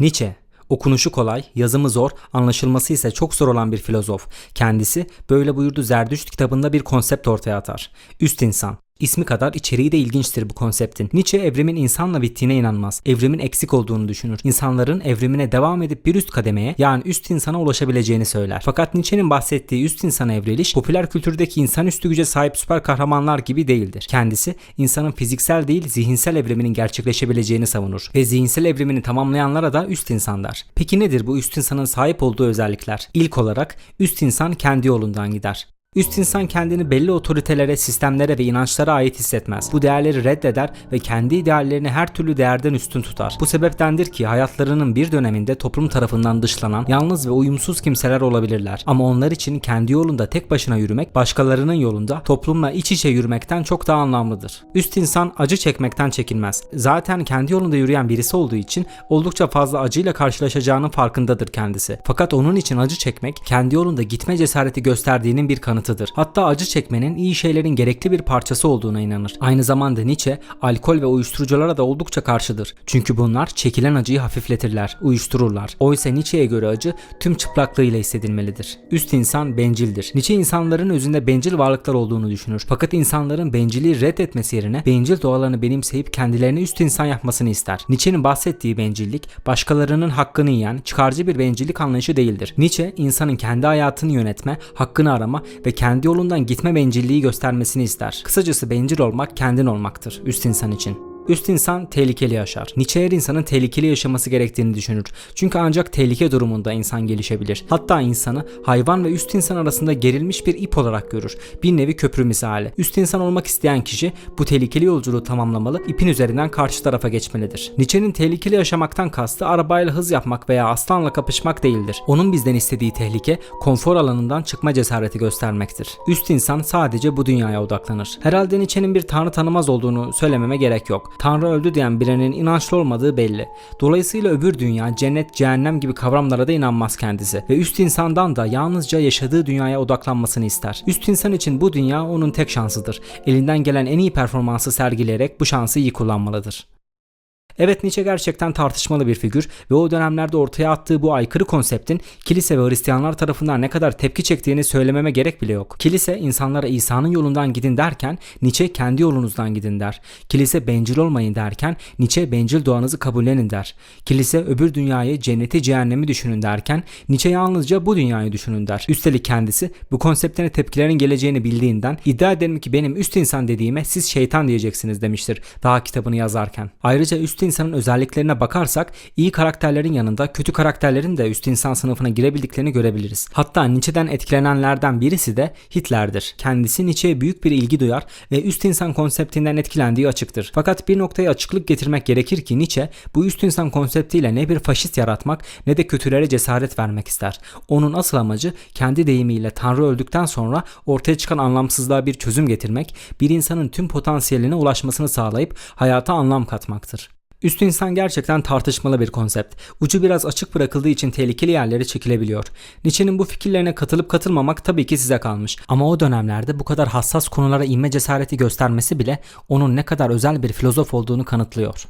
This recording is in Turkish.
Nietzsche Okunuşu kolay, yazımı zor, anlaşılması ise çok zor olan bir filozof. Kendisi böyle buyurdu Zerdüşt kitabında bir konsept ortaya atar. Üst insan. İsmi kadar içeriği de ilginçtir bu konseptin. Nietzsche evrimin insanla bittiğine inanmaz. Evrimin eksik olduğunu düşünür. İnsanların evrimine devam edip bir üst kademeye yani üst insana ulaşabileceğini söyler. Fakat Nietzsche'nin bahsettiği üst insana evriliş popüler kültürdeki insanüstü güce sahip süper kahramanlar gibi değildir. Kendisi insanın fiziksel değil zihinsel evriminin gerçekleşebileceğini savunur ve zihinsel evrimini tamamlayanlara da üst insan der. Peki nedir bu üst insanın sahip olduğu özellikler? İlk olarak üst insan kendi yolundan gider. Üst insan kendini belli otoritelere, sistemlere ve inançlara ait hissetmez. Bu değerleri reddeder ve kendi ideallerini her türlü değerden üstün tutar. Bu sebeptendir ki hayatlarının bir döneminde toplum tarafından dışlanan, yalnız ve uyumsuz kimseler olabilirler. Ama onlar için kendi yolunda tek başına yürümek, başkalarının yolunda toplumla iç içe yürümekten çok daha anlamlıdır. Üst insan acı çekmekten çekinmez. Zaten kendi yolunda yürüyen birisi olduğu için oldukça fazla acıyla karşılaşacağının farkındadır kendisi. Fakat onun için acı çekmek, kendi yolunda gitme cesareti gösterdiğinin bir kanıtıdır. Hatta acı çekmenin iyi şeylerin gerekli bir parçası olduğuna inanır. Aynı zamanda Nietzsche alkol ve uyuşturuculara da oldukça karşıdır. Çünkü bunlar çekilen acıyı hafifletirler, uyuştururlar. Oysa Nietzsche'ye göre acı tüm çıplaklığıyla hissedilmelidir. Üst insan bencildir. Nietzsche insanların özünde bencil varlıklar olduğunu düşünür. Fakat insanların bencilliği reddetmesi yerine bencil doğalarını benimseyip kendilerini üst insan yapmasını ister. Nietzsche'nin bahsettiği bencillik başkalarının hakkını yiyen çıkarcı bir bencillik anlayışı değildir. Nietzsche insanın kendi hayatını yönetme, hakkını arama ve kendi yolundan gitme bencilliği göstermesini ister. Kısacası bencil olmak kendin olmaktır üst insan için. Üst insan tehlikeli yaşar. Nietzsche her insanın tehlikeli yaşaması gerektiğini düşünür. Çünkü ancak tehlike durumunda insan gelişebilir. Hatta insanı hayvan ve üst insan arasında gerilmiş bir ip olarak görür. Bir nevi köprü misali. Üst insan olmak isteyen kişi bu tehlikeli yolculuğu tamamlamalı, ipin üzerinden karşı tarafa geçmelidir. Nietzsche'nin tehlikeli yaşamaktan kastı arabayla hız yapmak veya aslanla kapışmak değildir. Onun bizden istediği tehlike konfor alanından çıkma cesareti göstermektir. Üst insan sadece bu dünyaya odaklanır. Herhalde Nietzsche'nin bir tanrı tanımaz olduğunu söylememe gerek yok. Tanrı öldü diyen birinin inançlı olmadığı belli. Dolayısıyla öbür dünya, cennet, cehennem gibi kavramlara da inanmaz kendisi. Ve üst insandan da yalnızca yaşadığı dünyaya odaklanmasını ister. Üst insan için bu dünya onun tek şansıdır. Elinden gelen en iyi performansı sergileyerek bu şansı iyi kullanmalıdır. Evet Nietzsche gerçekten tartışmalı bir figür ve o dönemlerde ortaya attığı bu aykırı konseptin kilise ve Hristiyanlar tarafından ne kadar tepki çektiğini söylememe gerek bile yok. Kilise insanlara İsa'nın yolundan gidin derken Nietzsche kendi yolunuzdan gidin der. Kilise bencil olmayın derken Nietzsche bencil doğanızı kabullenin der. Kilise öbür dünyayı, cenneti, cehennemi düşünün derken Nietzsche yalnızca bu dünyayı düşünün der. Üstelik kendisi bu konseptine tepkilerin geleceğini bildiğinden iddia ederim ki benim üst insan dediğime siz şeytan diyeceksiniz demiştir daha kitabını yazarken. Ayrıca üst insanın özelliklerine bakarsak iyi karakterlerin yanında kötü karakterlerin de üst insan sınıfına girebildiklerini görebiliriz. Hatta Nietzsche'den etkilenenlerden birisi de Hitler'dir. Kendisi Nietzsche'ye büyük bir ilgi duyar ve üst insan konseptinden etkilendiği açıktır. Fakat bir noktaya açıklık getirmek gerekir ki Nietzsche bu üst insan konseptiyle ne bir faşist yaratmak ne de kötülere cesaret vermek ister. Onun asıl amacı kendi deyimiyle Tanrı öldükten sonra ortaya çıkan anlamsızlığa bir çözüm getirmek, bir insanın tüm potansiyeline ulaşmasını sağlayıp hayata anlam katmaktır. Üst insan gerçekten tartışmalı bir konsept. Ucu biraz açık bırakıldığı için tehlikeli yerlere çekilebiliyor. Nietzsche'nin bu fikirlerine katılıp katılmamak tabii ki size kalmış. Ama o dönemlerde bu kadar hassas konulara inme cesareti göstermesi bile onun ne kadar özel bir filozof olduğunu kanıtlıyor.